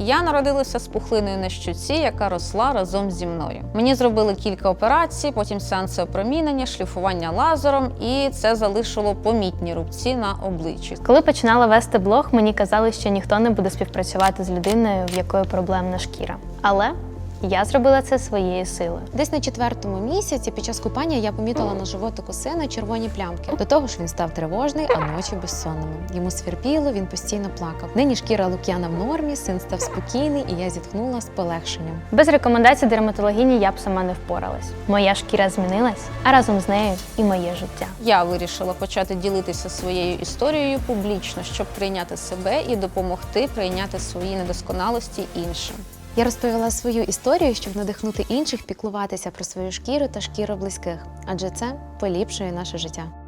Я народилася з пухлиною на щуці, яка росла разом зі мною. Мені зробили кілька операцій, потім сеанси опромінення, шліфування лазером, і це залишило помітні рубці на обличчі. Коли починала вести блог, мені казали, що ніхто не буде співпрацювати з людиною, в якої проблемна шкіра. Але я зробила це своєю силою. Десь на четвертому місяці під час купання я помітила на животику сина червоні плямки. До того ж він став тривожний, а ночі безсонними. Йому сверпіло, він постійно плакав. Нині шкіра Лук'яна в нормі, син став спокійний, і я зітхнула з полегшенням. Без рекомендацій дерматологині я б сама не впоралась. Моя шкіра змінилась, а разом з нею і моє життя. Я вирішила почати ділитися своєю історією публічно, щоб прийняти себе і допомогти прийняти свої недосконалості іншим. Я розповіла свою історію, щоб надихнути інших піклуватися про свою шкіру та шкіру близьких, адже це поліпшує наше життя.